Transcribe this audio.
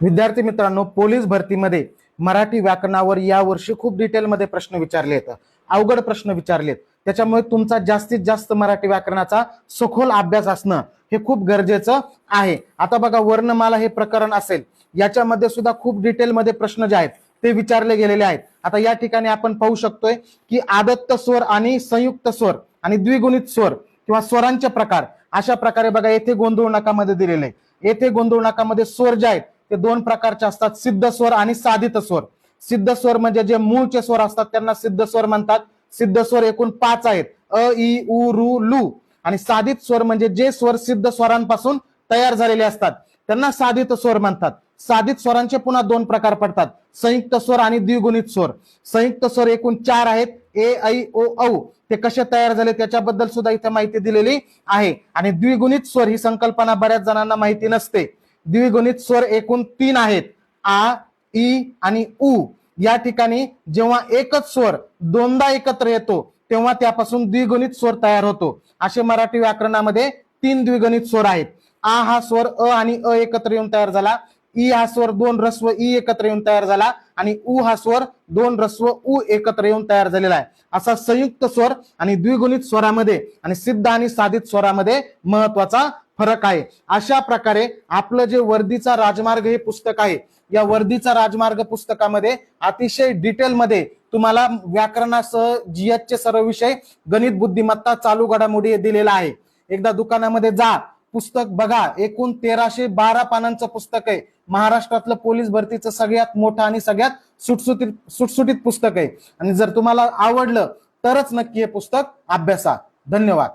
विद्यार्थी मित्रांनो पोलीस भरतीमध्ये मराठी व्याकरणावर यावर्षी खूप डिटेलमध्ये प्रश्न विचारले आहेत अवघड प्रश्न विचारलेत. त्याच्यामुळे तुमचा जास्तीत जास्त मराठी व्याकरणाचा सखोल अभ्यास असणं हे खूप गरजेचं आहे. आता बघा वर्णमाला हे प्रकरण असेल याच्यामध्ये सुद्धा खूप डिटेलमध्ये प्रश्न जे आहेत ते विचारले गेलेले आहेत. आता या ठिकाणी आपण पाहू शकतोय की आदत्त स्वर आणि संयुक्त स्वर आणि द्विगुणित स्वर किंवा स्वरांचे प्रकार अशा प्रकारे बघा येथे गोंधळ नकामध्ये दिलेले आहे येथे गोंधळनाकामध्ये स्वर जे आहेत ते दोन प्रकारचे असतात. सिद्ध स्वर आणि साधित स्वर. सिद्ध स्वर म्हणजे जे मूळचे स्वर असतात त्यांना सिद्ध स्वर म्हणतात. सिद्ध स्वर एकूण पाच आहेत. अ इ उ रु लू. आणि साधित स्वर म्हणजे जे स्वर सिद्ध स्वरांपासून तयार झालेले असतात. त्यांना साधित स्वर म्हणतात. साधित स्वरांचे पुन्हा दोन प्रकार पडतात. संयुक्त स्वर आणि द्विगुणित स्वर. संयुक्त स्वर एकूण चार आहेत. ए ऐ ओ औ. ते कसे तयार झाले त्याच्याबद्दल सुद्धा इथे माहिती दिलेली आहे. आणि द्विगुणित स्वर ही संकल्पना बऱ्याच जणांना माहिती नसते. द्विगुणित स्वर एकूण तीन आहेत. आ ई आणि उ. या ठिकाणी जेव्हा एकच स्वर दोनदा एकत्र येतो तेव्हा त्यापासून द्विगुणित स्वर तयार होतो. असे मराठी व्याकरणामध्ये तीन द्विगुणित स्वर आहेत. आ हा स्वर अ आणि अ एकत्र येऊन तयार झाला. ई हा स्वर दोन रस्व ई एकत्र येऊन तयार झाला आणि उ हा स्वर दोन रस्व उ एकत्र येऊन तयार झालेला आहे. असा संयुक्त स्वर आणि द्विगुणित स्वरामध्ये आणि सिद्ध आणि साधित स्वरामध्ये महत्त्वाचा फरक आहे. अशा प्रकारे आपलं जे वर्दीचा राजमार्ग हे पुस्तक आहे या वर्दीचा राजमार्ग पुस्तकामध्ये अतिशय डिटेलमध्ये तुम्हाला व्याकरणासह GH सर्व विषय गणित बुद्धिमत्ता चालू घडामोडी दिलेला आहे. एकदा दुकानामध्ये जा पुस्तक बघा. एकूण तेराशे बारा पानांचं पुस्तक आहे. महाराष्ट्रातलं पोलीस भरतीचं सगळ्यात मोठं आणि सगळ्यात सुटसुटीत सुटसुटीत पुस्तक आहे. आणि जर तुम्हाला आवडलं तरच नक्की हे पुस्तक अभ्यासा. धन्यवाद.